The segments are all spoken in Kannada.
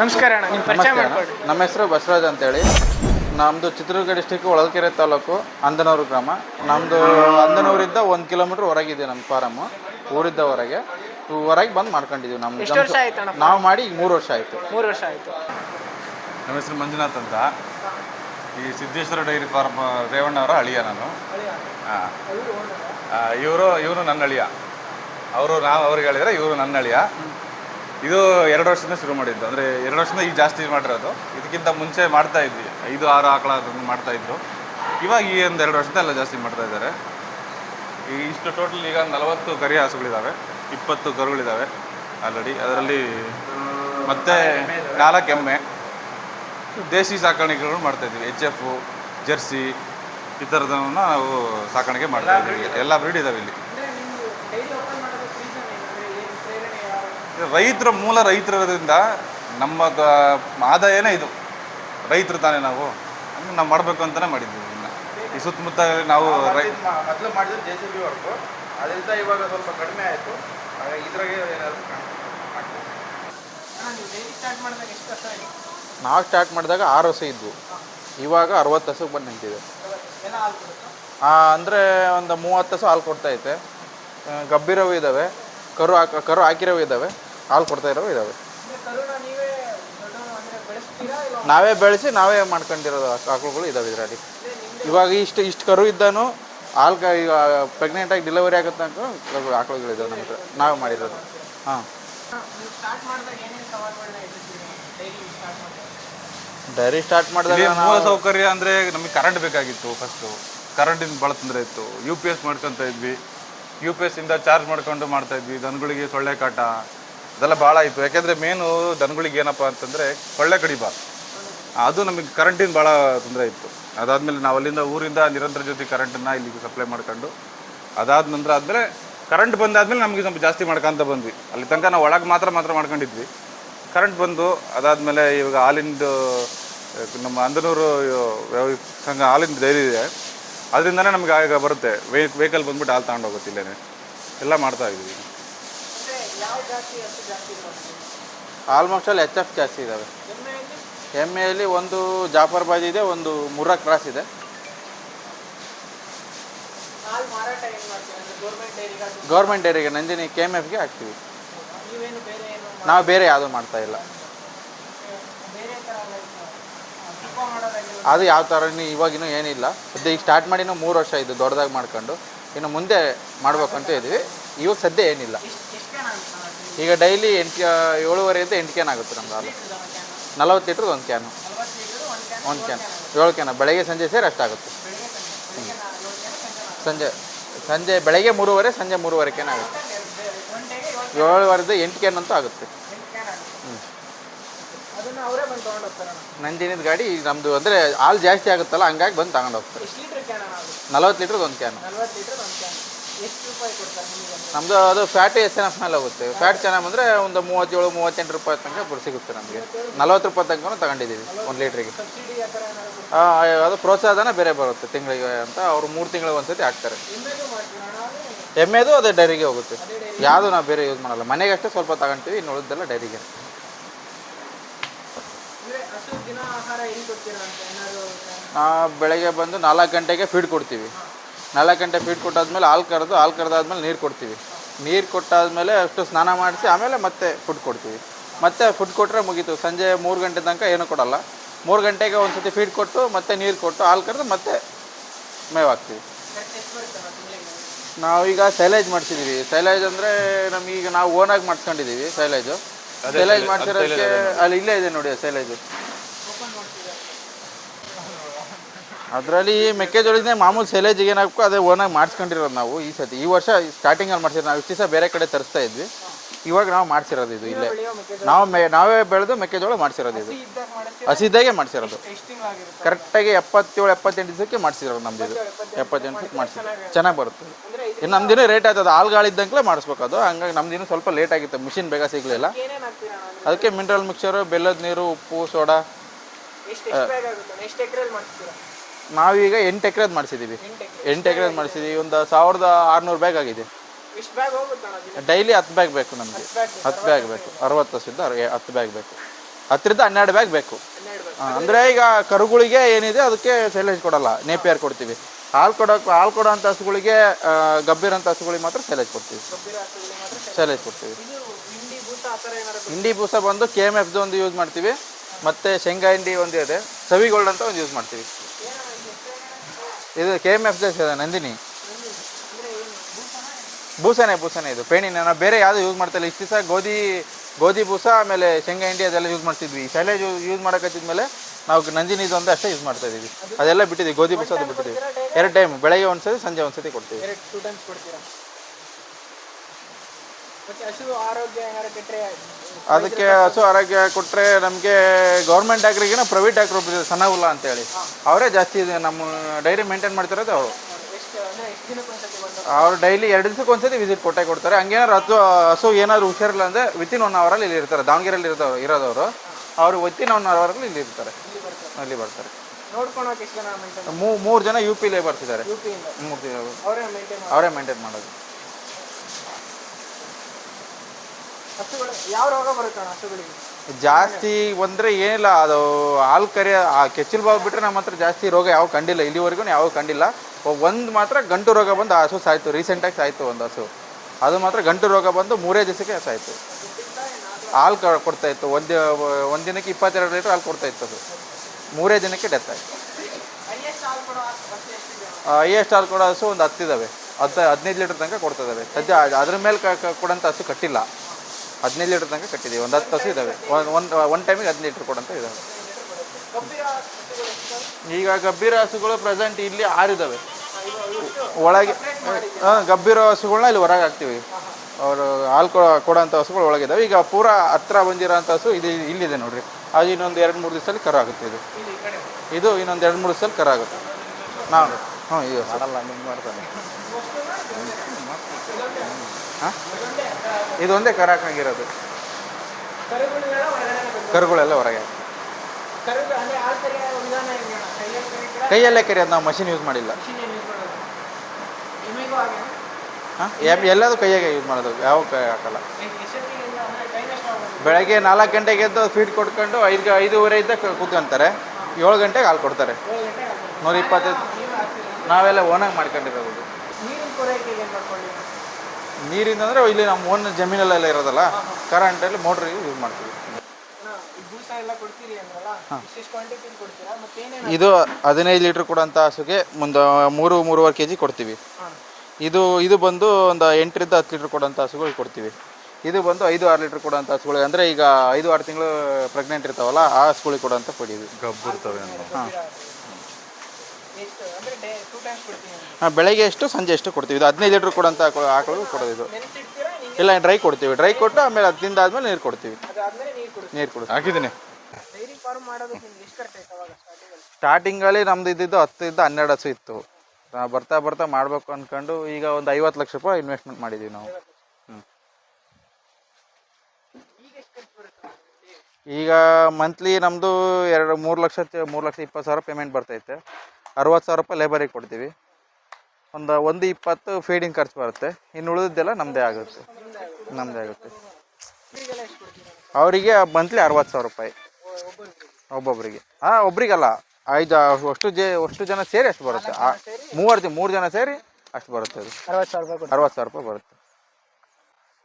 ನಮಸ್ಕಾರ ಅಣ್ಣ ನಿಮ್ಮ ಪರಿಚಯ ನಮಸ್ತೆ ನಮ್ಮ ಹೆಸರು ಬಸವರಾಜ್ ಅಂತೇಳಿ. ನಮ್ಮದು ಚಿತ್ರದುರ್ಗ ಡಿಸ್ಟಿಕ್ ಒಳಕೆರೆ ತಾಲೂಕು ಅಂದನೂರು ಗ್ರಾಮ. ನಮ್ಮದು ಅಂದನೂರಿಂದ ಒಂದು ಕಿಲೋಮೀಟ್ರ್ ಹೊರಗಿದೆ ನಮ್ಮ ಫಾರಮ್ಮು ಊರಿದ್ದ ಹೊರಗೆ ಹೊರಗೆ ಬಂದು ಮಾಡ್ಕೊಂಡಿದ್ದೀವಿ ನಮ್ಮ ಎಷ್ಟು ವರ್ಷ ಆಯ್ತು ಅಣ್ಣ ನಾವು ಮಾಡಿ ಈಗ ಮೂರು ವರ್ಷ ಆಯಿತು. ಮೂರು ವರ್ಷ ಆಯ್ತು. ನಮ್ಮ ಹೆಸರು ಮಂಜುನಾಥ್ ಅಂತ. ಈ ಸಿದ್ದೇಶ್ವರ ಡೈರಿ ಫಾರ್ಮ್ ರೇವಣ್ಣ ಅವರ ಅಳಿಯ ನಾನು. ಹಾಂ. ಇವರು ಇವರು ನನ್ನ ಅಳಿಯ. ಅವರು ನಾವು ಅವ್ರಿಗೆ ಹೇಳಿದ್ರೆ ಇವರು ನನ್ನ ಅಳಿಯ. ಇದು ಎರಡು ವರ್ಷದಿಂದ ಶುರು ಮಾಡಿದ್ದು. ಅಂದರೆ ಎರಡು ವರ್ಷದಿಂದ ಈಗ ಜಾಸ್ತಿ ಮಾಡಿರೋದು. ಇದಕ್ಕಿಂತ ಮುಂಚೆ ಮಾಡ್ತಾ ಇದ್ವಿ. ಐದು, ಆರು ಆಕಳ ಅದನ್ನು ಮಾಡ್ತಾ ಇದ್ರು. ಇವಾಗ ಈ ಒಂದು ಎರಡು ವರ್ಷದಿಂದ ಎಲ್ಲ ಜಾಸ್ತಿ ಮಾಡ್ತಾ ಇದ್ದಾರೆ. ಈ ಇಷ್ಟು ಟೋಟಲ್ ಈಗ ನಲವತ್ತು ಕರಿ ಹಸುಗಳಿದ್ದಾವೆ ಇಪ್ಪತ್ತು ಕರುಗಳಿದ್ದಾವೆ ಆಲ್ರೆಡಿ ಅದರಲ್ಲಿ ಮತ್ತೆ ನಾಲ್ಕು ಎಮ್ಮೆ. ದೇಸಿ ಸಾಕಾಣಿಕೆಗಳು ಮಾಡ್ತಾ ಇದ್ದೀವಿ. ಎಚ್ ಎಫ್ ಜರ್ಸಿ ಈ ಥರದನ್ನು ನಾವು ಸಾಕಾಣಿಕೆ ಮಾಡ್ತಾ ಇದ್ದೀವಿ. ಎಲ್ಲ ಬ್ರೀಡ್ ಇದಾವೆ ಇಲ್ಲಿ. ರೈತರ ಮೂಲ ರೈತರಿರೋದ್ರಿಂದ ನಮ್ಮ ಗ- ಆದಾಯನೇ ಇದು. ರೈತರು ತಾನೇ ನಾವು. ಹಂಗೆ ನಾವು ಮಾಡಬೇಕು ಅಂತಲೇ ಮಾಡಿದ್ದೀವಿ ಇನ್ನು. ಈ ಸುತ್ತಮುತ್ತ ನಾವು ರೈ ಮೊದಲು ಮಾಡಿದ್ರೆ ಜೆ ಸಿ ಬಿ ವರ್ಕು ಅದರಿಂದ ಇವಾಗ ಸ್ವಲ್ಪ ಕಡಿಮೆ ಆಯಿತು. ಇದ್ರಾಗೆ ಏನಾದರೂ ನಾವು ಸ್ಟಾರ್ಟ್ ಮಾಡಿದಾಗ ಆರು ಹಸು ಇದ್ವು. ಇವಾಗ ಅರವತ್ತು ಹಸುಗೆ ಬಂದು ನಿಂತಿದೆ. ಅಂದರೆ ಒಂದು ಮೂವತ್ತು ಹಸು ಹಾಲು ಕೊಡ್ತಾ ಐತೆ. ಗಬ್ಬಿರವು ಇದ್ದಾವೆ ಕರು ಹಾಕ ಕರು ಹಾಕಿರೋವು ಇದ್ದಾವೆ ಹಾಲು ಕೊಡ್ತಾ ಇರೋವು ಇದ್ದಾವೆ ನಾವೇ ಬೆಳೆಸಿ ನಾವೇ ಮಾಡ್ಕೊಂಡಿರೋದು ಆಕಳುಗಳು ಇದಾವೆ ಇದರಲ್ಲಿ. ಇವಾಗ ಇಷ್ಟು ಇಷ್ಟು ಕರು ಇದ್ದಾನು ಹಾಲು ಕ ಈಗ ಪ್ರೆಗ್ನೆಂಟಾಗಿ ಡೆಲಿವರಿ ಅಂತ ತನಕ ಆಕಳುಗಳಿದ್ದಾವೆ ನಮ್ಮ ಹತ್ರ ನಾವೇ ಮಾಡಿರೋದು. ಹಾಂ. ಡೈರಿ ಸ್ಟಾರ್ಟ್ ಮಾಡಿದಾಗ ಮೂಲ ಸೌಕರ್ಯ ಅಂದರೆ ನಮಗೆ ಕರೆಂಟ್ ಬೇಕಾಗಿತ್ತು ಫಸ್ಟು ಕರೆಂಟಿಂದ ಭಾಳ ತೊಂದರೆ ಇತ್ತು. ಯು ಪಿ ಎಸ್ ಮಾಡ್ಕೊತ ಇದ್ವಿ. ಯು ಪಿ ಎಸ್ ಇಂದ ಚಾರ್ಜ್ ಮಾಡ್ಕೊಂಡು ಮಾಡ್ತಾ ಇದ್ವಿ. ದನಗಳಿಗೆ ಸೊಳ್ಳೆ ಕಾಟ. ಅದೆಲ್ಲ ಭಾಳ ಆಯಿತು. ಯಾಕೆಂದರೆ ಮೇನು ದನಗಳಿಗೆ ಏನಪ್ಪ ಅಂತಂದರೆ ಕೊಳ್ಳೆ ಕಡಿಬಾರ್ದು ಅದು ನಮಗೆ ಕರೆಂಟಿನ ಭಾಳ ತೊಂದರೆ ಇತ್ತು. ಅದಾದಮೇಲೆ ನಾವು ಅಲ್ಲಿಂದ ಊರಿಂದ ನಿರಂತರ ಜೊತೆ ಕರೆಂಟನ್ನು ಇಲ್ಲಿಗೆ ಸಪ್ಲೈ ಮಾಡ್ಕೊಂಡು, ಅದಾದ ನಂತರ ಆದಮೇಲೆ ಕರೆಂಟ್ ಬಂದಾದಮೇಲೆ ನಮಗೆ ಸ್ವಲ್ಪ ಜಾಸ್ತಿ ಮಾಡ್ಕೊಂತ ಬಂದ್ವಿ. ಅಲ್ಲಿ ತನಕ ನಾವು ಒಳಗೆ ಮಾತ್ರ ಮಾತ್ರ ಮಾಡ್ಕೊಂಡಿದ್ವಿ. ಕರೆಂಟ್ ಬಂದು ಅದಾದಮೇಲೆ ಇವಾಗ ಹಾಲಿಂದು, ನಮ್ಮ ಅಂದನೂರು ಸಂಘ ಹಾಲಿನ ಡೈರಿ ಇದೆ. ಅದರಿಂದನೇ ನಮಗೆ ಆಗ ಬರುತ್ತೆ. ವೆಹಿಕಲ್ ಬಂದ್ಬಿಟ್ಟು ಹಾಲು ತಗೊಂಡು ಇಲ್ಲೇ ಎಲ್ಲ ಮಾಡ್ತಾ ಇದ್ದೀವಿ. ಆಲ್ಮೋಸ್ಟ್ ಅಲ್ಲಿ ಎಚ್ ಎಫ್ ಜಾಸ್ತಿ ಇದ್ದಾವೆ ಎಮ್ಮೆಯಲ್ಲಿ? ಒಂದು ಜಾಫರ್ಬಾದ್ ಇದೆ ಒಂದು ಮುರ್ರಾ ಕ್ರಾಸ್ ಇದೆ. ಗೌರ್ಮೆಂಟ್ ಡೈರಿಗೆ ನಂದಿನಿ ಕೆ ಎಂ ಎಫ್ಗೆ ಹಾಕ್ತೀವಿ. ನಾವು ಬೇರೆ ಯಾವುದೂ ಮಾಡ್ತಾ ಇಲ್ಲ. ಅದು ಯಾವ ಥರ ಇವಾಗಿನೂ ಏನಿಲ್ಲ. ಸದ್ಯ ಈಗ ಸ್ಟಾರ್ಟ್ ಮಾಡಿನೂ ಮೂರು ವರ್ಷ ಇದು ದೊಡ್ಡದಾಗಿ ಮಾಡ್ಕೊಂಡು. ಇನ್ನು ಮುಂದೆ ಮಾಡಬೇಕು ಅಂತ ಇದ್ವಿ ಇವಾಗ ಸದ್ಯ ಏನಿಲ್ಲ. ಈಗ ಡೈಲಿ ಎಂಟು ಏಳುವರೆಯಿಂದ ಎಂಟು ಕ್ಯಾನ್ ಆಗುತ್ತೆ ನಮ್ದು ಹಾಲು. ನಲವತ್ತು ಲೀಟ್ರ್ ಒಂದು ಕ್ಯಾನು ಒಂದು ಕ್ಯಾನ್ ಏಳು ಕ್ಯಾನ್ ಬೆಳಗ್ಗೆ, ಸಂಜೆ ಸೇರಿ ಅಷ್ಟಾಗುತ್ತೆ. ಸಂಜೆ ಸಂಜೆ, ಬೆಳಗ್ಗೆ ಮೂರುವರೆ, ಸಂಜೆ ಮೂರುವರೆ ಕ್ಯಾನ್ ಆಗುತ್ತೆ. ಏಳುವರೆದು ಎಂಟು ಕ್ಯಾನ್ ಅಂತೂ ಆಗುತ್ತೆ. ನಂದಿನಿದ ಗಾಡಿ ನಮ್ಮದು ಅಂದರೆ ಹಾಲು ಜಾಸ್ತಿ ಆಗುತ್ತಲ್ಲ, ಹಂಗಾಗಿ ಬಂದು ತಗೊಂಡು ಹೋಗ್ತಾರೆ ನಲವತ್ತು ಲೀಟರ್ ಒಂದು ಕ್ಯಾನು ಎಷ್ಟು ರೂಪಾಯಿ ಕೊಡ್ತಾರೆ ನಿಮಗೆ ನಮ್ಮದು ಅದು ಫ್ಯಾಟ್ ಎಸ್ ಎನ್ ಎಫ್ ಮೇಲೆ ಹೋಗುತ್ತೆ. ಫ್ಯಾಟ್ ಚೆನ್ನಾಗಿ ಬಂದರೆ ಒಂದು ಮೂವತ್ತೇಳು ಮೂವತ್ತೆಂಟು ರೂಪಾಯಿ ತನಕ ಬರ್ ಸಿಗುತ್ತೆ ನಮಗೆ. ನಲ್ವತ್ತು ರೂಪಾಯಿ ತನಕ ತಗೊಂಡಿದ್ದೀವಿ ಒಂದು ಲೀಟ್ರಿಗೆ. ಸಬ್ಸಿಡಿ ಆ ಥರ ಏನಾದ್ರು ಆ, ಅದು ಪ್ರೋತ್ಸಾಹನ ಬೇರೆ ಬರುತ್ತೆ ತಿಂಗಳಿಗೆ ಅಂತ. ಅವರು ಮೂರು ತಿಂಗಳಿಗೆ ಒಂದ್ಸತಿ ಹಾಕ್ತಾರೆ. ಎಮ್ಮೆದು ಅದು ಎಮ್ಮೆದು ಅದೇ ಡೈರಿಗೆ ಹೋಗುತ್ತೆ. ಯಾವುದು ನಾವು ಬೇರೆ ಯೂಸ್ ಮಾಡಲ್ಲ. ಮನೆಗಷ್ಟೇ ಸ್ವಲ್ಪ ತಗೊಂತೀವಿ ಇನ್ನು ಉಳಿದೆಲ್ಲ ಡೈರಿಗೆ. ಅಂದರೆ ಹಸು ದಿನ ಆಹಾರ ಎಲ್ಲಿ ಕೊಡ್ತೀರಾ ಅಂತ ಏನಾದ್ರು? ನಾವು ಬೆಳಗ್ಗೆ ಬಂದು ನಾಲ್ಕು ಗಂಟೆಗೆ ಫೀಡ್ ಕೊಡ್ತೀವಿ. ನಾಲ್ಕು ಗಂಟೆ ಫೀಡ್ ಕೊಟ್ಟಾದ್ಮೇಲೆ ಹಾಲು ಕರೆದು ಹಾಲು ಕರೆದಾದ್ಮೇಲೆ ನೀರು ಕೊಡ್ತೀವಿ. ನೀರು ಕೊಟ್ಟಾದ್ಮೇಲೆ ಅಷ್ಟು ಸ್ನಾನ ಮಾಡಿಸಿ ಆಮೇಲೆ ಮತ್ತೆ ಫುಡ್ ಕೊಡ್ತೀವಿ. ಮತ್ತೆ ಫುಡ್ ಕೊಟ್ಟರೆ ಮುಗೀತು. ಸಂಜೆ ಮೂರು ಗಂಟೆ ತನಕ ಏನೂ ಕೊಡಲ್ಲ. ಮೂರು ಗಂಟೆಗೆ ಒಂದು ಸತಿ ಫೀಡ್ ಕೊಟ್ಟು ಮತ್ತೆ ನೀರು ಕೊಟ್ಟು ಹಾಲು ಕರೆದು ಮತ್ತೆ ಮೇವು ಹಾಕ್ತೀವಿ ಖರ್ಚು ಎಷ್ಟು ಬರುತ್ತೆ ಅಣ್ಣ ತಿಂಗಳಿಗೆ ನಾವೀಗ ಸೈಲೇಜ್ ಮಾಡಿಸಿದ್ದೀವಿ ಸೈಲೇಜ್ ಅಂದರೆ ನಮಗೀಗ ನಾವು ಓನಾಗಿ ಮಾಡಿಸ್ಕೊಂಡಿದ್ದೀವಿ ಸೈಲೇಜು. ಸೈಲೇಜ್ ಮಾಡಿಸಿರೋದಕ್ಕೆ ಅಲ್ಲಿ ಇಲ್ಲೇ ಇದೆ ನೋಡಿ ಸೈಲೇಜು ಓಪನ್ ಮಾಡ್ತೀರಾ ಅದರಲ್ಲಿ ಮೆಕ್ಕೆಜೋಳದಿಂದ ಮಾಮೂಲು ಸೈಲೇಜಿಗೆ ಏನಾಗಬೇಕು ಅದೇ ಓನಾಗಿ ಮಾಡಿಸ್ಕೊಂಡಿರೋದು ನಾವು ಈ ಸತಿ. ಈ ವರ್ಷ ಸ್ಟಾರ್ಟಿಂಗಲ್ಲಿ ಮಾಡಿಸಿರೋದು ನಾವು ಇಷ್ಟು ದಿವಸ ಬೇರೆ ಕಡೆ ತರಿಸ್ತಾ ಇದ್ವಿ. ಇವಾಗ ನಾವು ಮಾಡಿಸಿರೋದು ಇದು ಇಲ್ಲೇ. ನಾವು ಮೆ ನಾವೇ ಬೆಳೆದು ಮೆಕ್ಕೆಜೋಳ ಮಾಡಿಸಿರೋದು ಇದು. ಹಸಿದಾಗೆ ಮಾಡಿಸಿರೋದು. ಕರೆಕ್ಟಾಗಿ ಎಪ್ಪತ್ತೇಳು ಎಪ್ಪತ್ತೆಂಟು ದಿವಸಕ್ಕೆ ಮಾಡಿಸಿರೋದು ನಮ್ದು ಇದು. ಎಪ್ಪತ್ತೆಂಟು ದಿವಸಕ್ಕೆ ಮಾಡಿಸಿರೋದು. ಚೆನ್ನಾಗಿ ಬರುತ್ತೆ. ಇನ್ನು ನಮ್ದಿನ ರೇಟ್ ಆಯ್ತದ. ಹಾಲ್ಗಾಳಿದ್ದಂಕ್ಲೆ ಮಾಡಿಸ್ಬೇಕು ಅದು. ಹಂಗಾಗಿ ನಮ್ದಿನ ಸ್ವಲ್ಪ ಲೇಟ್ ಆಗಿತ್ತು. ಮಿಷಿನ್ ಬೇಗ ಸಿಗಲಿಲ್ಲ. ಅದಕ್ಕೆ ಮಿನರಲ್ ಮಿಕ್ಸರು ಬೆಲ್ಲದ ನೀರು ಉಪ್ಪು ಸೋಡಾ ನಾವೀಗ ಎಂಟು ಎಕ್ರೆದ್ ಮಾಡಿಸಿದ್ದೀವಿ ಎಂಟು ಎಕರೆ. ಮಾಡಿಸಿದೀವಿ. ಮಾಡಿಸಿದ್ದೀವಿ ಒಂದು ಸಾವಿರದ ಆರುನೂರು ಬ್ಯಾಗ್ ಆಗಿದೆ. ಡೈಲಿ ಹತ್ತು ಬ್ಯಾಗ್ ಬೇಕು ನಮಗೆ. ಹತ್ತು ಬ್ಯಾಗ್ ಬೇಕು ಅರವತ್ತು ವರ್ಷದಿಂದ ಹತ್ತು ಬ್ಯಾಗ್ ಬೇಕು. ಹತ್ತರಿಂದ ಹನ್ನೆರಡು ಬ್ಯಾಗ್ ಬೇಕು. ಅಂದರೆ ಈಗ ಕರುಗಳಿಗೆ ಏನಿದೆ ಅದಕ್ಕೆ ಸೈಲೇಜ್ ಕೊಡಲ್ಲ. ನೇಪಿಯರ್ ಕೊಡ್ತೀವಿ. ಹಾಲು ಕೊಡೋಕೆ ಹಾಲು ಕೊಡೋಂಥ ಹಸುಗಳಿಗೆ ಗಬ್ಬಿರೋಂಥ ಹಸುಗಳಿಗೆ ಮಾತ್ರ ಸೈಲೇಜ್ ಕೊಡ್ತೀವಿ. ಸೈಲೇಜ್ ಕೊಡ್ತೀವಿ. ಹಿಂಡಿ ಬೂಸ ಬಂದು ಕೆ ಎಂ ಎಫ್ದು ಒಂದು ಯೂಸ್ ಮಾಡ್ತೀವಿ. ಮತ್ತು ಶೇಂಗಾ ಹಿಂಡಿ ಒಂದು ಇದೆ. ಸವಿ ಗೋಲ್ಡ್ ಅಂತ ಒಂದು ಯೂಸ್ ಮಾಡ್ತೀವಿ. ಇದು ಕೆ ಎಂ ಎಫ್ ನಂದಿನಿ. ಬೂಸನೆ ಭೂಸನೆ ಇದು. ಪೇಣಿನ ನಾವು ಬೇರೆ ಯಾವುದು ಯೂಸ್ ಮಾಡ್ತಿಲ್ಲ ಇಷ್ಟು ದಿವಸ ಗೋಧಿ ಗೋಧಿ ಬೂಸ ಆಮೇಲೆ ಶೇಂಗಾ ಹಿಂಡಿ ಅದೆಲ್ಲ ಯೂಸ್ ಮಾಡ್ತಿದ್ವಿ. ಶೈಲೇಜ್ ಯೂಸ್ ಮಾಡೋಕತ್ತಿದ್ಮೇಲೆ ನಾವು ನಂದಿನಿ ಇದು ಒಂದು ಅಷ್ಟೇ ಯೂಸ್ ಮಾಡ್ತಾ ಇದ್ದೀವಿ. ಅದೆಲ್ಲ ಬಿಟ್ಟಿದ್ವಿ ಗೋಧಿ ಬೂಸ ಅದು ಬಿಟ್ಟಿದ್ವಿ ಎರಡು ಟೈಮ್ ಬೆಳಗ್ಗೆ ಒಂದ್ಸತಿ, ಸಂಜೆ ಒಂದ್ಸತಿ ಕೊಡ್ತೀವಿ ಎರಡು ಟೂ ಟೈಮ್ಸ್ ಕೊಡ್ತೀರಾ ಮತ್ತೆ ಹಸು ಆರೋಗ್ಯ ಏನಾರು ಕೆಟ್ಟರೆ ಅದಕ್ಕೆ ಹಸು ಆರೋಗ್ಯ ಕೊಟ್ಟರೆ ನಮಗೆ ಗೌರ್ಮೆಂಟ್ ಡಾಕ್ಟ್ರಿಗಿನ ಪ್ರೈವೇಟ್ ಡಾಕ್ಟ್ರು ಸಣ್ಣವುಲ್ಲ ಅಂತೇಳಿ. ಅವರೇ ಜಾಸ್ತಿ ಇದೆ ನಮ್ಮ ಡೈರಿ ಮೇಂಟೈನ್ ಮಾಡ್ತಿರೋದು ಅವರು. ಅವ್ರು ಡೈಲಿ ಎರಡು ದಿವಸಕ್ಕೆ ಒಂದ್ಸತಿ ವಿಸಿಟ್ ಕೊಟ್ಟೆ ಕೊಡ್ತಾರೆ. ಹಂಗೇನಾದ್ರು ಹಸು ಹಸು ಏನಾದರೂ ಹುಷಾರಿಲ್ಲ ಅಂದರೆ ವಿತಿನ್ ಒನ್ ಅವರಲ್ಲಿ ಇಲ್ಲಿ ಇರ್ತಾರೆ. ದಾವಣಗೆರೆಯಲ್ಲಿ ಇರೋದವ್ರು ಇರೋದವರು. ಅವರು ವಿತಿನ್ ಒನ್ ಅವರಲ್ಲಿ ಇಲ್ಲಿ ಇರ್ತಾರೆ. ಅಲ್ಲಿ ಬರ್ತಾರೆ. ಮೂರು ಜನ ಯು ಪಿಲೇ ಬರ್ತಿದ್ದಾರೆ. ಯು ಮೂರು ಅವರೇ ಮೇಂಟೈನ್ ಮಾಡೋದು. ಹಸುಗಳು ಯಾವ ರೋಗ ಬರುತ್ತೆ ಅಣ್ಣ ಹಸುಗಳಿಗೆ? ಜಾಸ್ತಿ ಬಂದರೆ ಏನಿಲ್ಲ ಅದು ಹಾಲು ಕರಿಯ ಆ ಕೆಚ್ಚಲು ಬಾವು ಬಿಟ್ಟರೆ ನಮ್ಮ ಹತ್ರ ಜಾಸ್ತಿ ರೋಗ ಯಾವ ಕಂಡಿಲ್ಲ. ಇಲ್ಲಿವರೆಗೂ ಯಾವ ಕಂಡಿಲ್ಲ. ಒಂದು ಮಾತ್ರ ಗಂಟು ರೋಗ ಬಂದು ಆ ಹಸು ಸಾಯ್ತು ರೀಸೆಂಟಾಗಿ ಸಾಯ್ತು ಒಂದು ಹಸು. ಅದು ಮಾತ್ರ ಗಂಟು ರೋಗ ಬಂದು ಮೂರೇ ದಿವಸಕ್ಕೆ ಸಾಯ್ತು. ಹಾಲು ಕೊಡ್ತಾ ಇತ್ತು. ಒಂದು ಒಂದು ದಿನಕ್ಕೆ ಇಪ್ಪತ್ತೆರಡು ಲೀಟ್ರ್ ಹಾಲು ಕೊಡ್ತಾ ಇತ್ತು ಅದು. ಮೂರೇ ದಿನಕ್ಕೆ ಡೆತ್ ಆಯಿತು. ಹೈಯೆಸ್ಟ್ ಹಾಲು ಕೊಡೋ ಹಸು ಒಂದು ಹತ್ತಿದ್ದಾವೆ ಹತ್ತು ಹದಿನೈದು ಲೀಟ್ರ್ ತನಕ ಕೊಡ್ತಾ ಇದ್ದಾವೆ ಸದ್ಯ ಅದ್- ಅದ್ರ ಮೇಲೆ ಕೊಡೋಂಥ ಹಸು ಕಟ್ಟಿಲ್ಲ. ಹದಿನೈದು ಲೀಟ್ರ್ ತನಕ ಕಟ್ಟಿದ್ದೀವಿ. ಒಂದು ಹತ್ತು ಹಸು ಇದ್ದಾವೆ ಒಂದು ಒನ್ ಟೈಮಿಗೆ ಹದಿನೈದು ಲೀಟ್ರ್ ಕೊಡೋಂಥ ಇದ್ದಾವೆ ಈಗ ಗಬ್ಬೀರ ಹಸುಗಳು ಪ್ರೆಸೆಂಟ್ ಇಲ್ಲಿ ಆರಿದ್ದಾವೆ ಒಳಗೆ, ಹಾಂ, ಗಂಭೀರ ಹಸುಗಳನ್ನ ಇಲ್ಲಿ ಹೊರಗೆ ಹಾಕ್ತೀವಿ. ಅವರು ಹಾಲು ಕೊಡೋಂಥ ಹಸುಗಳು ಒಳಗಿದ್ದಾವೆ ಈಗ ಪೂರ ಹತ್ರ ಬಂದಿರೋಂಥ ಹಸು ಇದು ಇಲ್ಲಿದೆ ನೋಡಿರಿ. ಅದು ಇನ್ನೊಂದು ಎರಡು, ಮೂರು ದಿವಸದಲ್ಲಿ ಕರ ಆಗುತ್ತೆ ಇದು. ಇದು ಇನ್ನೊಂದು ಎರಡು, ಮೂರು ದಿವಸದಲ್ಲಿ ಕರ ಆಗುತ್ತೆ. ನಾವು ಹ್ಞೂ ಇದು ಮಾಡಲ್ಲ, ನಿಮ್ಗೆ ಮಾಡ್ತಾನೆ. ಹಾಂ? ಇದೊಂದೇ ಕರು ಹಾಕಂಗಿರೋದು ಕರುಗಳೆಲ್ಲ ಹೊರಗೆ ಕೈಯಲ್ಲೇ ಕರಿಯೋದು ನಾವು ಮಷಿನ್ ಯೂಸ್ ಮಾಡಿಲ್ಲ. ಹಾಂ? ಎಲ್ಲದೂ ಕೈಯಾಗೆ ಯೂಸ್ ಮಾಡೋದು, ಯಾವ ಕೈ ಹಾಕಲ್ಲ. ಬೆಳಗ್ಗೆ ನಾಲ್ಕು ಗಂಟೆಗೆ ಎದ್ದು ಫೀಡ್ ಕೊಟ್ಕೊಂಡು ಐದು ಐದೂವರೆ ಇದ್ದ ಕೂತ್ಕೊಂತಾರೆ. ಏಳು ಗಂಟೆಗೆ ಹಾಲು ಕೊಡ್ತಾರೆ. ನೂರ ಇಪ್ಪತ್ತೈದು ನಾವೆಲ್ಲ ಓನಾಗಿ ಮಾಡ್ಕೊಂಡಿರೋದು ನೀರಿನ ಪೂರೈಕೆಗೆ ಏನು ಮಾಡ್ಕೊಳ್ಳಿ ನೀರಿಂದ ಅಂದರೆ ಇಲ್ಲಿ ನಮ್ಮ ಓನ್ ಜಮೀನಲ್ಲೆಲ್ಲ ಇರೋದಲ್ಲ ಕರೆಂಟಲ್ಲಿ ಮೋಟ್ರಿಗೆ ಯೂಸ್ ಮಾಡ್ತೀವಿ. ಅಣ್ಣ ಈ ಬೂಸ ಕೊಡ್ತೀರಿ ಅಂದ್ರಲ್ಲ ಇಷ್ಟಿಷ್ಟು ಕ್ವಾಂಟಿಟಿ ಕೊಡ್ತೀರಾ? ಮತ್ತೆ ಏನೇನು ಇದು ಹದಿನೈದು ಲೀಟ್ರ್ ಕೊಡೋಂಥ ಹಸುಗೆ ಒಂದು ಮೂರು ಮೂರುವರೆ ಕೆ ಜಿ ಕೊಡ್ತೀವಿ ಇದು ಇದು ಬಂದು ಒಂದು ಎಂಟರಿಂದ ಹತ್ತು ಲೀಟ್ರ್ ಕೊಡೋಂಥ ಹಸುಗಳಿಗೆ ಕೊಡ್ತೀವಿ. ಇದು ಬಂದು ಐದು ಆರು ಲೀಟ್ರ್ ಕೊಡೋಂಥ ಹಸುಗಳಿಗೆ ಅಂದರೆ ಈಗ ಐದು ಆರು ತಿಂಗಳು ಪ್ರೆಗ್ನೆಂಟ್ ಇರ್ತಾವಲ್ಲ ಆ ಹಸುಗಳಿಗೆ ಕೊಡೋಂಥ ಕೊಡೀವಿ. ಗಬ್ಬಿರ್ತವೆ ಅನ್ನೋ ಎಷ್ಟು ಹಾಂ ಬೆಳಗ್ಗೆ ಎಷ್ಟು ಸಂಜೆ ಎಷ್ಟು ಕೊಡ್ತೀವಿ? ಇದು ಹದಿನೈದು ಲೀಟ್ರ್ ಕೊಡೋಂಥ ಆಕಳು ಕೊಡೋದು ಇದು. ಇಲ್ಲ ಡ್ರೈ ಕೊಡ್ತೀವಿ. ಡ್ರೈ ಕೊಟ್ಟು ಆಮೇಲೆ ಹದಿನಿಂದ ತಿಂದಾದ್ಮೇಲೆ ನೀರು ಕೊಡ್ತೀವಿ. ನೀರು ಕೊಡ್ತೀವಿ ಹಾಕಿದ್ದೀನಿ. ಸ್ಟಾರ್ಟಿಂಗಲ್ಲಿ ನಮ್ದು ಇದ್ದಿದ್ದು ಹತ್ತರಿಂದ ಹನ್ನೆರಡು ಹಸು ಇತ್ತು. ನಾವು ಬರ್ತಾ ಬರ್ತಾ ಮಾಡಬೇಕು ಅಂದ್ಕೊಂಡು ಈಗ ಒಂದು ಐವತ್ತು ಲಕ್ಷ ರೂಪಾಯಿ ಇನ್ವೆಸ್ಟ್ಮೆಂಟ್ ಮಾಡಿದ್ದೀವಿ ನಾವು? ಈಗ ಮಂತ್ಲಿ ನಮ್ಮದು ಎರಡು ಮೂರು ಲಕ್ಷ ಮೂರು ಲಕ್ಷ ಇಪ್ಪತ್ತು ಸಾವಿರ ಪೇಮೆಂಟ್ ಬರ್ತೈತೆ. ಅರವತ್ತು ಸಾವಿರ ರೂಪಾಯಿ ಲೇಬರಿಗೆ ಕೊಡ್ತೀವಿ. ಒಂದು ಒಂದು ಇಪ್ಪತ್ತು ಫೀಡಿಂಗ್ ಖರ್ಚು ಬರುತ್ತೆ. ಇನ್ನು ಉಳಿದಿದ್ದೆಲ್ಲ ನಮ್ಮದೇ ಆಗುತ್ತೆ. ನಮ್ಮದೇ ಆಗುತ್ತೆ. ಅವರಿಗೆ ಮಂತ್ಲಿ ಅರವತ್ತು ಸಾವಿರ ರೂಪಾಯಿ. ಒಬ್ಬೊಬ್ಬರಿಗೆ ಹಾಂ ಒಬ್ರಿಗಲ್ಲ. ಐದು ಅಷ್ಟು ಜೆ ಅಷ್ಟು ಜನ ಸೇರಿ ಅಷ್ಟು ಬರುತ್ತೆ. ಮೂವರು ಮೂರು ಜನ ಸೇರಿ ಅಷ್ಟು ಬರುತ್ತೆ ಅದು. ಅರವತ್ತು ಸಾವಿರ ರೂಪಾಯಿ ಅರವತ್ತು ಸಾವಿರ ರೂಪಾಯಿ ಬರುತ್ತೆ.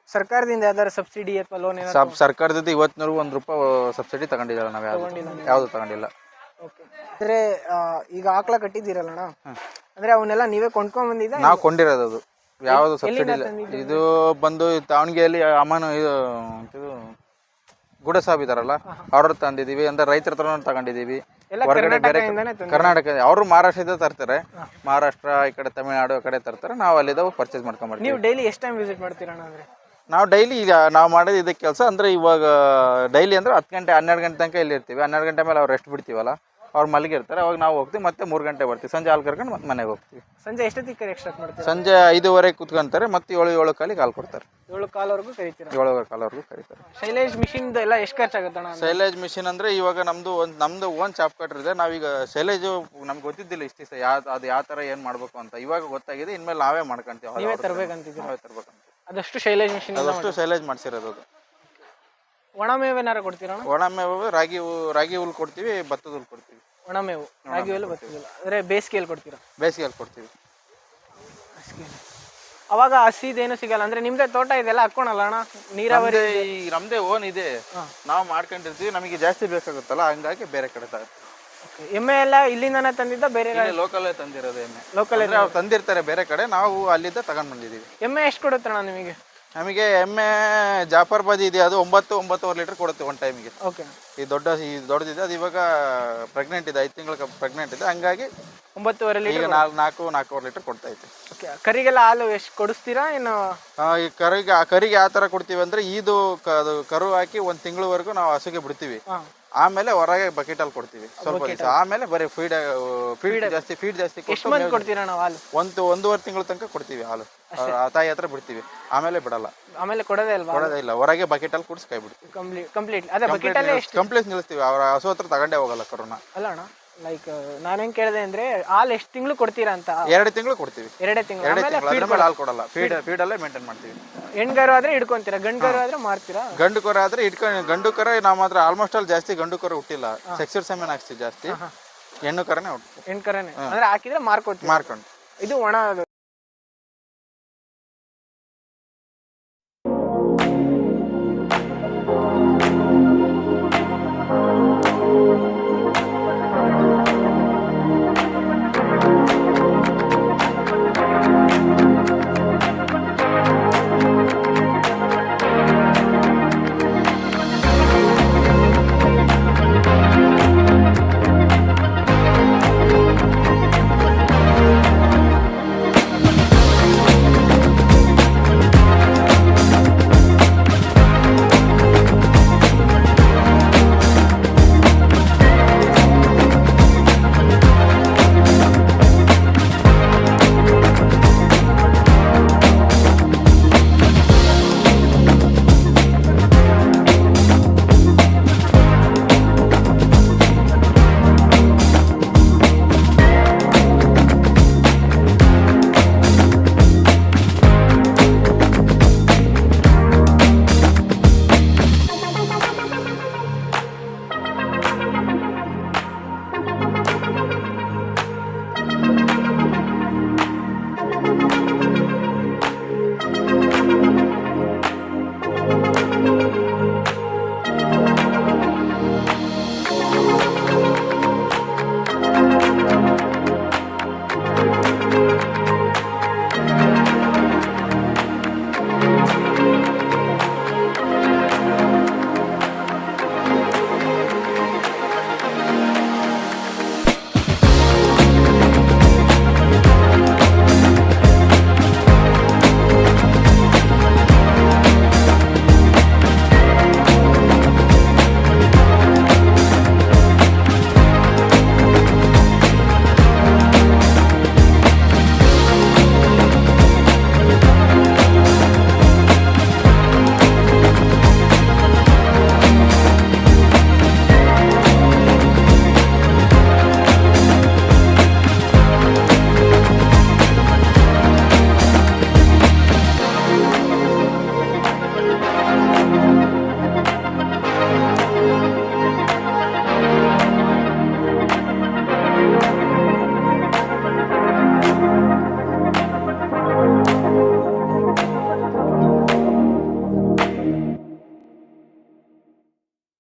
ಸರ್ಕಾರದಿಂದ ಯಾವ್ದಾದ್ರು ಸಬ್ಸಿಡಿ ಅಥವಾ ಲೋನ್ ಸರ್ಕಾರದಿಂದ ಇವತ್ತಿನವರೆಗೂ ಒಂದು ರೂಪಾಯಿ ಸಬ್ಸಿಡಿ ತಗೊಂಡಿಲ್ಲ ನಾವು ಯಾವುದು? ಯಾವುದು ತಗೊಂಡಿಲ್ಲ. ಅಂದರೆ ಈಗ ಆಕಳ ಕಟ್ಟಿದ್ದೀರಲ್ಲ ಅಂದ್ರೆ ಅವನ್ನೆಲ್ಲ ನೀವೇ ಕೊಂಡ್ಕೊಂಡ್ ಬಂದಿದ್ದ? ನಾವು ಕೊಂಡಿರೋದು ಅದು. ಯಾವುದು ಸಬ್ಸಿಡಿ ಇಲ್ಲ. ಇದು ಬಂದು ದಾವಣಗೆರೆಯಲ್ಲಿ ಅಮ್ಮನ ಇದು ಇದು ಗುಡ ಸಾಬ್ ಇದಾರಲ್ಲ ಅವ್ರ ತಂದಿದ್ದೀವಿ. ಅಂದ್ರೆ ರೈತರ ಹತ್ರ ತಗೊಂಡಿದ್ದೀವಿ. ಹೊರಗಡೆ ಬೇರೆ ಕರ್ನಾಟಕ ಅವರು ಮಹಾರಾಷ್ಟ್ರದಿಂದ ತರ್ತಾರೆ. ಮಹಾರಾಷ್ಟ್ರ ಈ ಕಡೆ ತಮಿಳ್ನಾಡು ಆ ಕಡೆ ತರ್ತಾರೆ. ನಾವು ಅಲ್ಲಿದ್ದ ಪರ್ಚೇಸ್ ಮಾಡ್ಕೊಂಬರ್ತೀವಿ ನೀವು ಡೈಲಿ ಎಷ್ಟು ಟೈಮ್ ವಿಸಿಟ್ ಮಾಡ್ತೀರಣ್ಣ ಅಂದರೆ? ನಾವು ಡೈಲಿ ಈಗ ನಾವು ಮಾಡೋದು ಇದಕ್ಕೆ ಕೆಲಸ ಅಂದರೆ ಇವಾಗ ಡೈಲಿ ಅಂದ್ರೆ ಹತ್ತು ಗಂಟೆ ಹನ್ನೆರಡು ಗಂಟೆ ತನಕ ಇಲ್ಲಿ ಇರ್ತೀವಿ. ಹನ್ನೆರಡು ಗಂಟೆ ಮೇಲೆ ಅವ್ರು ರೆಸ್ಟ್ ಬಿಡ್ತೀವಲ್ಲ ಅವ್ರು ಮಲಗಿರ್ತಾರೆ. ಅವಾಗ ನಾವು ಹೋಗ್ತೀವಿ ಮತ್ತೆ ಮೂರು ಗಂಟೆ ಬರ್ತೀವಿ. ಸಂಜೆ ಹಾಲು ಕರ್ಕೊಂಡು ಮತ್ತೆ ಮನೆಗೆ ಹೋಗ್ತೀವಿ. ಸಂಜೆ ಎಷ್ಟೊತ್ತಿಗೆ ಕರಿ ಎಕ್ಸ್ಟ್ರಾಕ್ಟ್ ಮಾಡ್ತೀವಿ ಸಂಜೆ ಐದುವರೆಗೆ ಕುತ್ಕೊಂತಾರೆ ಮತ್ತೆ ಏಳು ಏಳು ಕಾಲಿಗೆ ಹಾಲು ಕೊಡ್ತಾರೆ. ಏಳು ಕಾಲವರೆಗೂ ಕರಿತೀರಾ? ಏಳು ಕಾಲವರೆಗೂ ಕರೀತಾರೆ. ಶೈಲೇಜ್ ಮಿಷಿನ್ದು ಎಲ್ಲ ಎಷ್ಟು ಖರ್ಚಾಗುತ್ತೆ ಸೈಲೇಜ್ ಮಿಷಿನ್ ಅಂದರೆ ಇವಾಗ ನಮ್ಮದು ಒಂದು ನಮ್ಮದು ಓನ್ ಚಾಪ್ ಕಟ್ರ್ ಇದೆ. ನಾವೀಗ ಸೈಲೇಜು ನಮ್ಗೆ ಗೊತ್ತಿದ್ದಿಲ್ಲ ಇಷ್ಟು ಯಾವ ಅದು ಯಾವ ಥರ ಏನು ಮಾಡಬೇಕು ಅಂತ. ಇವಾಗ ಗೊತ್ತಾಗಿದೆ ಇನ್ಮೇಲೆ ನಾವೇ ಮಾಡ್ಕೊಂತೀವಿ. ನಾವೇ ತರಬೇಕಂತ ನಾವೇ ತರ್ಬೇಕಂತ. ಅದಷ್ಟು ಶೈಲೇಜ್ ಮಿಷಿನ್ ಅದಷ್ಟು ಶೈಲೇಜ್ ಮಾಡಿಸಿರೋದು ಅದು. ಒಣ ಏನಾರು ಕೊಡ್ತೀರಾ? ಅಣ್ಣ ಒಣ ಮೇವು ರಾಗಿ ಹೂ- ರಾಗಿ ಹುಲ್ ಕೊಡ್ತೀವಿ ಭತ್ತದ ಹುಲ್ ಕೊಡ್ತೀವಿ. ಒಣಮೇವು ರಾಗಿ ಹುಲ್ಲು ಬರ್ತಿದ್ದಿಲ್ಲ ಅಂದ್ರೆ ಬೇಸಿಗೆಯಲ್ಲಿ ಕೊಡ್ತೀರಾ? ಬೇಸಿಗೆಯಲ್ಲಿ ಕೊಡ್ತೀವಿ. ಬೇಸಿಗೆಯಲ್ಲಿ. ಅವಾಗ ಹಸಿದೇನು ಸಿಗಲ್ಲ ಅಂದ್ರೆ ನಿಮ್ದೇ ತೋಟ ಇದೆಲ್ಲ ಹಾಕೊಳಲ್ಲ ಅಣ್ಣ? ನೀರಾವರಿ ನಮ್ದೇ ಈ ನಮ್ದೇ ಓನ್ ಇದೆ. ನಾವು ಮಾಡ್ಕೊಂಡಿರ್ತೀವಿ ನಮಗೆ ಜಾಸ್ತಿ ಬೇಕಾಗುತ್ತಲ್ಲ ಹಂಗಾಗಿ ಬೇರೆ ಕಡೆ ತಗೊಳ್ತೀವಿ Okay. ಎಮ್ಮೆ ಎಲ್ಲ ಇಲ್ಲಿಂದನೇ ತಂದಿದ್ದ ಬೇರೆ ಲೋಕಲ್ ತಂದಿರೋದು ಎಮ್ಮೆ. ಲೋಕಲ್ ಅವ್ರು ತಂದಿರ್ತಾರೆ ಬೇರೆ ಕಡೆ ನಾವು ಅಲ್ಲಿದ್ದ ತಗೊಂಡ್ ಬಂದಿದ್ದೀವಿ. ಎಮ್ಮೆ ಎಷ್ಟು ಕೊಡುತ್ತಣ್ಣ ನಿಮಗೆ? ನಮಗೆ ಎಮ್ಮೆ ಜಾಫರ್ಬಾದಿ ಇದೆ ಅದು ಒಂಬತ್ತು ಒಂಬತ್ತುವರೆ ಲೀಟರ್ ಕೊಡುತ್ತೆ ಒನ್ ಟೈಮಿಗೆ ಓಕೆ ಈ ದೊಡ್ಡ ಈ ದೊಡ್ಡದಿದೆ ಅದು ಇವಾಗ ಪ್ರೆಗ್ನೆಂಟ್ ಇದೆ ಐದು ತಿಂಗಳ ಪ್ರೆಗ್ನೆಂಟ್ ಇದೆ. ಹಂಗಾಗಿ ಒಂಬತ್ತುವರೆ ಈಗ ಲೀಟರ್ ನಾಲ್ಕು ನಾಲ್ಕು ನಾಲ್ಕೂವರೆ ಲೀಟರ್ ಕೊಡ್ತಾ ಐತೆ ಓಕೆ ಕರಿಗೆಲ್ಲ ಹಾಲು ಎಷ್ಟು ಕೊಡಿಸ್ತೀರಾ? ಏನು ಆ, ಈ ಕರಿಗೆ ಆ ಕರಿಗೆ ಆ ತರ ಕೊಡ್ತೀವಿ ಅಂದ್ರೆ ಇದು ಕ- ಅದು ಕರು ಹಾಕಿ ಒಂದು ತಿಂಗಳವರೆಗೂ ನಾವು ಹಸುಗೆ ಬಿಡ್ತೀವಿ. ಹಾಂ. ಆಮೇಲೆ ಹೊರಗೆ ಬಕೆಟ್ ಅಲ್ಲಿ ಕೊಡ್ತೀವಿ. ಸ್ವಲ್ಪ ದಿವಸ. ಆಮೇಲೆ ಬರೀ ಫೀಡ್ ಫೀಡ್ ಜಾಸ್ತಿ ಫೀಡ್ ಜಾಸ್ತಿ ಎಷ್ಟು ಕೊಟ್ಟು ಮಂದಿ ಕೊಡ್ತೀರಾ ನಾವು ಹಾಲು? ಒಂದು ಒಂದೂವರೆ ತಿಂಗಳ ತನಕ ಕೊಡ್ತೀವಿ ಹಾಲು. ಆ ತಾಯಿ ಹತ್ರ ಬಿಡ್ತೀವಿ. ಆಮೇಲೆ ಬಿಡಲ್ಲ. ಆಮೇಲೆ ಕೊಡೋದೇ ಇಲ್ಲ ಕೊಡೋದೇ ಇಲ್ಲ. ಹೊರಗೆ ಬಕೆಟಲ್ಲಿ ಕುಡಿಸ್ ಕೈ ಬಿಡ್ತೀವಿ. ಕಂಪ್ಲೀಟ್ ಕಂಪ್ಲೀಟ್ ಅದೇ ಬಕೆಟಲ್ಲೇ ಅಲ್ಲಿ ಕಂಪ್ಲೇಂಟ್ ನಿಲ್ಲಿಸ್ತೀವಿ. ಅವ್ರ ಹಸು ಹತ್ರ ತಗೊಂಡೇ ಹೋಗಲ್ಲ ಕರೋನಾ. ಅಲ್ಲ ಅಣ್ಣ. ಲೈಕ್ ನಾನೇನ್ ಕೇಳಿದೆ ಅಂದ್ರೆ ಹಾಲು ಎಷ್ಟು ತಿಂಗಳು ಕೊಡ್ತೀರಾ ಅಂತ? ಎರಡು ತಿಂಗಳು ಕೊಡ್ತೀವಿ. ಎರಡೇ ತಿಂಗಳು. ಎರಡೇ ತಿಂಗಳು. ಅದ್ರ ಮೇಲೆ ಹಾಲು ಕೊಡಲ್ಲ. ಫೀಡ್ ಫೀಡಲ್ಲೇ ಮೇಂಟೈನ್ ಮಾಡ್ತೀವಿ. ಹೆಣ್ಗಾರು ಆದ್ರೆ ಹಿಡ್ಕೊಂತೀರಾ? ಗಂಡ್ಗಾರು ಆದ್ರೆ ಮಾರ್ತೀರಾ? ಗಂಡು ಕರ ಆದ್ರೆ ಇಟ್ಕೊಂಡು ಗಂಡು ಕರ ನಮ್ಮ ಹತ್ರ ಆಲ್ಮೋಸ್ಟ್ ಅಲ್ಲಿ ಜಾಸ್ತಿ ಗಂಡು ಕರ ಹುಟ್ಟಿಲ್ಲ. ಸೆಕ್ಸರ್ ಸೆಮೆನ್ ಹಾಕ್ಸ್ತೀವಿ ಜಾಸ್ತಿ. ಹೆಣ್ಣು ಕರನೇ ಹುಟ್ಟು. ಹೆಣ್ಕರನೇ ಅಂದ್ರೆ ಹಾಕಿದ್ರೆ ಮಾರ್ಕೊತೀವಿ ಮಾರ್ಕೊಂಡು. ಇದು ಒಣ